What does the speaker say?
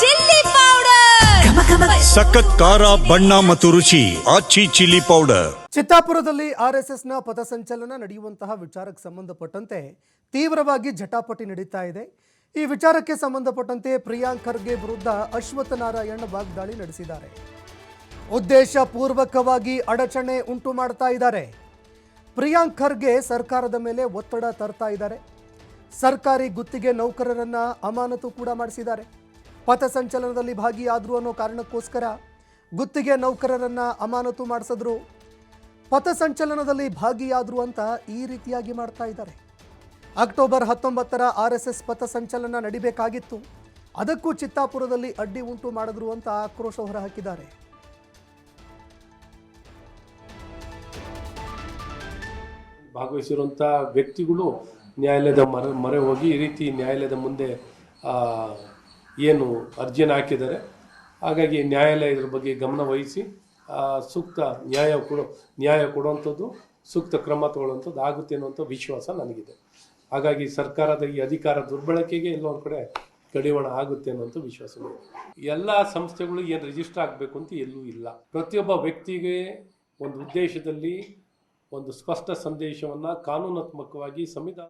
Chilli powder. ಸಖತ್ ಖಾರ ಬಣ್ಣ ಮತ್ತು ರುಚಿ ಆಚಿ ಚಿಲ್ಲಿ ಪೌಡರ್. ಚಿತ್ತಾಪುರದಲ್ಲಿ ಆರ್ಎಸ್ಎಸ್ನ ಪಥಸಂಚಲನ ನಡೆಯುವಂತಹ ವಿಚಾರಕ್ಕೆ ಸಂಬಂಧಪಟ್ಟಂತೆ ತೀವ್ರವಾಗಿ ಜಟಾಪಟಿ ನಡೀತಾ ಇದೆ. ಈ ವಿಚಾರಕ್ಕೆ ಸಂಬಂಧಪಟ್ಟಂತೆ ಪ್ರಿಯಾಂಕ್ ಖರ್ಗೆ ವಿರುದ್ಧ ಅಶ್ವಥ್ ನಾರಾಯಣ್ ವಾಗ್ದಾಳಿ ನಡೆಸಿದ್ದಾರೆ. ಉದ್ದೇಶ ಪೂರ್ವಕವಾಗಿ ಅಡಚಣೆ ಉಂಟು ಮಾಡ್ತಾ ಇದ್ದಾರೆ. ಪ್ರಿಯಾಂಕ್ ಖರ್ಗೆ ಸರ್ಕಾರದ ಮೇಲೆ ಒತ್ತಡ ತರ್ತಾ ಇದ್ದಾರೆ. ಸರ್ಕಾರಿ ಗುತ್ತಿಗೆ ನೌಕರರನ್ನ ಅಮಾನತು ಕೂಡ ಮಾಡಿಸಿದ್ದಾರೆ. ಪಥಸಂಚಲನದಲ್ಲಿ ಭಾಗಿಯಾದ್ರು ಅನ್ನೋ ಕಾರಣಕ್ಕೋಸ್ಕರ ಗುತ್ತಿಗೆ ನೌಕರರನ್ನ ಅಮಾನತು ಮಾಡಿಸಿದ್ರು. ಪಥಸಂಚಲನದಲ್ಲಿ ಭಾಗಿಯಾದ್ರು ಅಂತ ಈ ರೀತಿಯಾಗಿ ಮಾಡ್ತಾ ಇದ್ದಾರೆ. ಅಕ್ಟೋಬರ್ ಹತ್ತೊಂಬತ್ತರ ಆರ್ ಎಸ್ ಎಸ್ ಪಥಸಂಚಲನ ನಡಿಬೇಕಾಗಿತ್ತು. ಅದಕ್ಕೂ ಚಿತ್ತಾಪುರದಲ್ಲಿ ಅಡ್ಡಿ ಉಂಟು ಮಾಡಿದ್ರು ಅಂತ ಆಕ್ರೋಶ ಹೊರಹಾಕಿದ್ದಾರೆ. ಭಾಗವಹಿಸಿರುವಂಥ ವ್ಯಕ್ತಿಗಳು ನ್ಯಾಯಾಲಯದ ಮರ ಮೊರೆ ಹೋಗಿ ಈ ರೀತಿ ನ್ಯಾಯಾಲಯದ ಮುಂದೆ ಏನು ಅರ್ಜಿಯನ್ನು ಹಾಕಿದ್ದಾರೆ. ಹಾಗಾಗಿ ನ್ಯಾಯಾಲಯ ಇದರ ಬಗ್ಗೆ ಗಮನ ವಹಿಸಿ ಸೂಕ್ತ ನ್ಯಾಯ ಕೊಡೋ, ನ್ಯಾಯ ಕೊಡುವಂಥದ್ದು, ಸೂಕ್ತ ಕ್ರಮ ತಗೊಳ್ಳುವಂಥದ್ದು ಆಗುತ್ತೆ ಅನ್ನುವಂಥ ವಿಶ್ವಾಸ ನನಗಿದೆ. ಹಾಗಾಗಿ ಸರ್ಕಾರದ ಈ ಅಧಿಕಾರ ದುರ್ಬಳಕೆಗೆ ಎಲ್ಲೋ ಒಂದು ಕಡೆ ಕಡಿವಾಣ ಆಗುತ್ತೆ ಅನ್ನೋಂಥ ವಿಶ್ವಾಸ ಎಲ್ಲ ಸಂಸ್ಥೆಗಳು ಏನು ರಿಜಿಸ್ಟರ್ ಆಗಬೇಕು ಅಂತ ಎಲ್ಲೂ ಇಲ್ಲ. ಪ್ರತಿಯೊಬ್ಬ ವ್ಯಕ್ತಿಗೆ ಒಂದು ಉದ್ದೇಶದಲ್ಲಿ ಒಂದು ಸ್ಪಷ್ಟ ಸಂದೇಶವನ್ನು ಕಾನೂನಾತ್ಮಕವಾಗಿ ಸಂವಿಧಾನ